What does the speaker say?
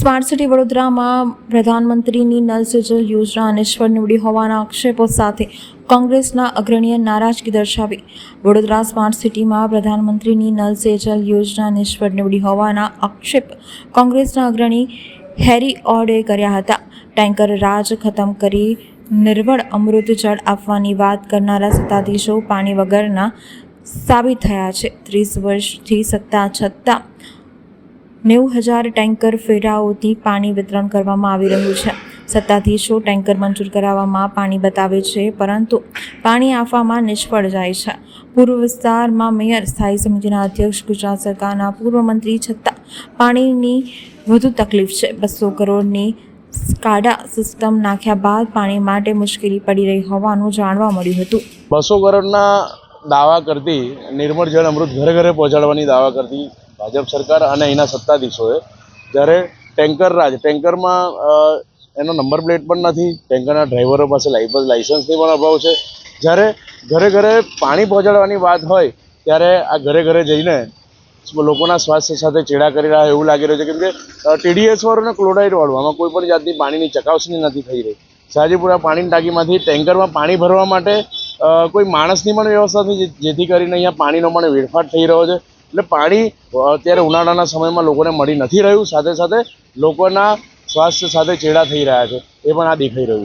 Smart city વડોદરામાં પ્રધાનમંત્રીની null જલ યોજના નિષ્ફળ નીવડી હોવાના આક્ષેપો સાથે કોંગ્રેસના અગ્રણીએ નારાજગી દર્શાવી. વડોદરા સ્માર્ટ સિટીમાં પ્રધાનમંત્રીની નલ સે જલ યોજના નિષ્ફળ નીવડી હોવાના આક્ષેપ કોંગ્રેસના અગ્રણી હેરી ઓડે કર્યા હતા. ટેન્કર રાજ ખતમ કરી નિર્મળ અમૃત જળ આપવાની વાત કરનારા સત્તાધીશો પાણી વગરના સાબિત થયા છે. ત્રીસ વર્ષથી સત્તા છતાં નેવું હજાર ટેન્કર ફેરાઓથી પાણી વિતરણ કરવામાં આવી રહ્યું છે. સત્તાધીશો ટેન્કર મંજૂર કરાવવામાં પાણી બતાવે છે, પરંતુ પાણી આપવામાં નિષ્ફળ જાય છે. પૂર્વ વિસ્તારમાં મેયર, સ્થાયી સમિતિના અધ્યક્ષ, ગુજરાત સરકારના પૂર્વ મંત્રી છતાં પાણીની વધુ તકલીફ છે. બસો કરોડની સ્કાડા સિસ્ટમ નાખ્યા બાદ પાણી માટે મુશ્કેલી પડી રહી હોવાનું જાણવા મળ્યું હતું. બસો કરોડના દાવા કરતી, નિર્મળ જળ અમૃત ઘરે ઘરે પહોંચાડવાની દાવા કરતી ભાજપ સરકાર અને એના સત્તાધીશોએ, જ્યારે ટેન્કર રાજ, ટેન્કરમાં એનો નંબર પ્લેટ પણ નથી, ટેન્કરના ડ્રાઈવરો પાસે લાઇસન્સ લાઇસન્સની પણ અભાવ છે. જ્યારે ઘરે ઘરે પાણી પહોંચાડવાની વાત હોય, ત્યારે આ ઘરે ઘરે જઈને લોકોના સ્વાસ્થ્ય સાથે ચેડા કરી રહ્યા એવું લાગી રહ્યું છે. કેમ કે ટીડીએસ વાળું અને ક્લોરાઇડ વાળું, આમાં કોઈ પણ જાતની પાણીની ચકાસણી નથી થઈ રહી. શાહજીપુરા પાણીની ટાંકીમાંથી ટેન્કરમાં પાણી ભરવા માટે કોઈ માણસની પણ વ્યવસ્થા નથી જેથી કરીને અહીંયા પાણીનો પણ વેડફાટ થઈ રહ્યો છે. એટલે પાણી અત્યારે ઉનાળાના સમયમાં લોકોને મળી નથી રહ્યું. સાથે સાથે લોકોના સ્વાસ્થ્ય સાથે ચેડા થઈ રહ્યા છે. એ પણ આ દેખાઈ રહ્યું